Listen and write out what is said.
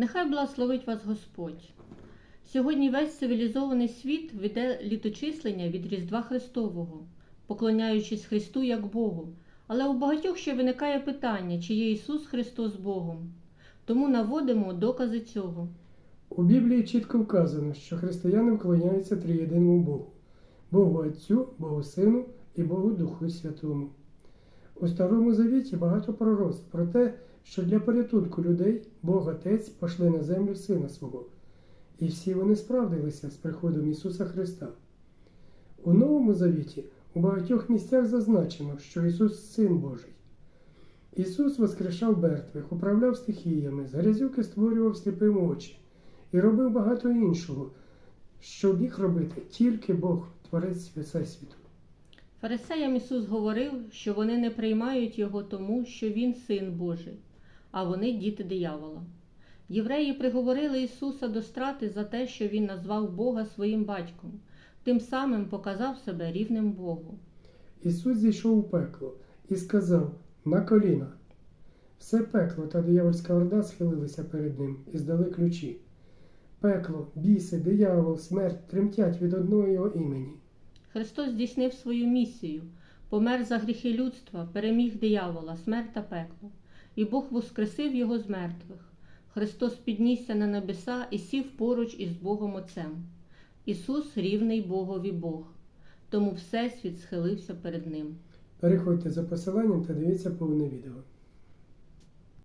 Нехай благословить вас Господь. Сьогодні весь цивілізований світ веде літочислення від Різдва Христового, поклоняючись Христу як Богу. Але у багатьох ще виникає питання, чи є Ісус Христос Богом. Тому наводимо докази цього. У Біблії чітко вказано, що християни вклоняються триєдиному Богу Богу Отцю, Богу Сину і Богу Духу Святому. У Старому Завіті багато пророцтв про те, що для порятунку людей Бог Отець пошле на землю Сина свого, і всі вони справдилися з приходом Ісуса Христа. У Новому Завіті у багатьох місцях зазначено, що Ісус Син Божий. Ісус воскрешав мертвих, управляв стихіями, з грязюки створював сліпим очі і робив багато іншого, що міг робити тільки Бог, Творець Всесвіту. Фарисеям Ісус говорив, що вони не приймають Його тому, що Він син Божий, а вони діти диявола. Євреї приговорили Ісуса до страти за те, що Він назвав Бога своїм батьком, тим самим показав себе рівним Богу. Ісус зійшов у пекло і сказав на коліна. Все пекло та диявольська орда схилилися перед ним і здали ключі. Пекло, біси, диявол, смерть тремтять від одного його імені. Христос здійснив свою місію, помер за гріхи людства, переміг диявола, смерть та пекло, і Бог воскресив його з мертвих. Христос піднісся на небеса і сів поруч із Богом Отцем. Ісус рівний Богові Бог, тому Всесвіт схилився перед Ним. Переходьте за посиланням та дивіться повне відео.